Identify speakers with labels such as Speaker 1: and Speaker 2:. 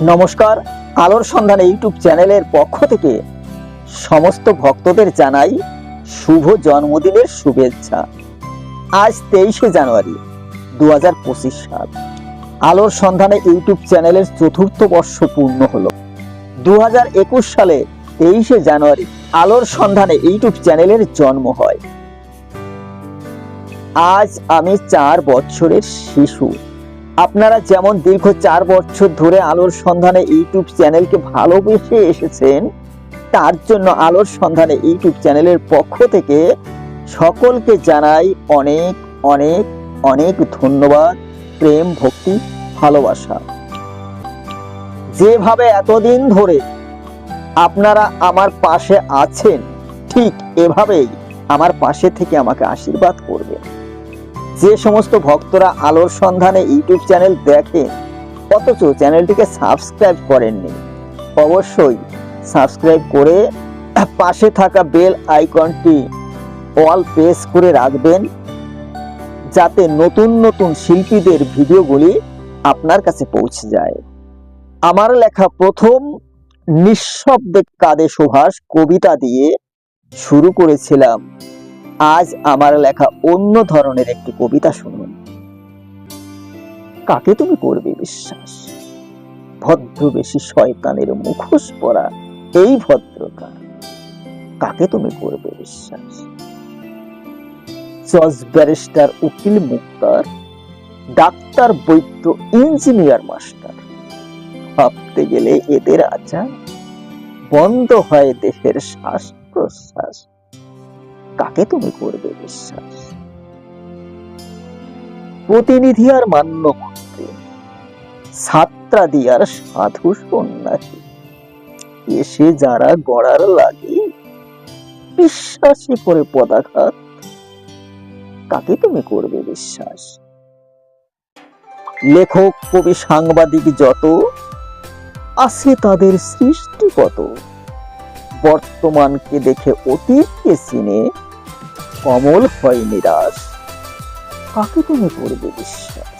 Speaker 1: নমস্কার, আলোর সন্ধান ইউটিউব চ্যানেলের পক্ষ থেকে সমস্ত ভক্তদের জানাই শুভ জন্মদিনের শুভেচ্ছা। আজ তেইশে জানুয়ারি দু সাল। আলোর সন্ধানে ইউটিউব চ্যানেলের চতুর্থ বর্ষ পূর্ণ হলো। দু হাজার একুশ সালে তেইশে জানুয়ারি, আলোর সন্ধানে ইউটিউব চ্যানেলের জন্ম হয়। আজ আমি চার বছরের শিশু। আপনারা যেমন দীর্ঘ চার বছর ধরে আলোর সন্ধানে ইউটিউব চ্যানেলকে ভালোবেসে এসেছেন, তার জন্য আলোর সন্ধানে ইউটিউব চ্যানেলের পক্ষ থেকে সকলকে জানাই অনেক অনেক অনেক ধন্যবাদ, প্রেম, ভক্তি, ভালোবাসা। যেভাবে এতদিন ধরে আপনারা আমার পাশে আছেন, ঠিক এভাবেই আমার পাশে থেকে আমাকে আশীর্বাদ করবেন। যে সমস্ত ভক্তরা আলোর সন্ধানে ইউটিউব চ্যানেল দেখেন, অথচ চ্যানেলটিকে সাবস্ক্রাইব করেননি। অবশ্যই সাবস্ক্রাইব করে পাশে থাকা বেল আইকনটি অল প্রেস করে রাখবেন, যাতে নতুন নতুন শিল্পীদের ভিডিওগুলি আপনার কাছে পৌঁছে যায়। আমার লেখা প্রথম নিঃশব্দে কাদে সুভাষ কবিতা দিয়ে শুরু করেছিলাম। আজ আমার লেখা অন্য ধরনের একটি কবিতা শুনুন। কাকে তুমি করবে বিশ্বাস? ভদ্রবেশী শয়তানের মুখোশ পরা এই ভদ্রতা। কাকে তুমি করবে বিশ্বাস? জজ ব্যারিস্টার উকিল মুক্তার, ডাক্তার বৈদ্য ইঞ্জিনিয়ার মাস্টার। ভাবতে গেলে এদের আচার বন্ধ হয় দেহের শ্বাস প্রশ্বাস কাকে তুমি করবে বিশ্বাস? প্রতিনিধি আর মান্য মন্ত্রী, ছাত্রা দিয়ার সাধু সন্ন্যাসী, এসে যারা গড়ার লাগে, বিশ্বাসী করে পদাঘাত, কাকে তুমি করবে বিশ্বাস? লেখক, কবি, সাংবাদিক যত, আছে তাদের সৃষ্টি কত? বর্তমানকে দেখে অতীতকে চিনে কমল হয় নিরাশ। কাকে তুমি করবে বিশ্বাস?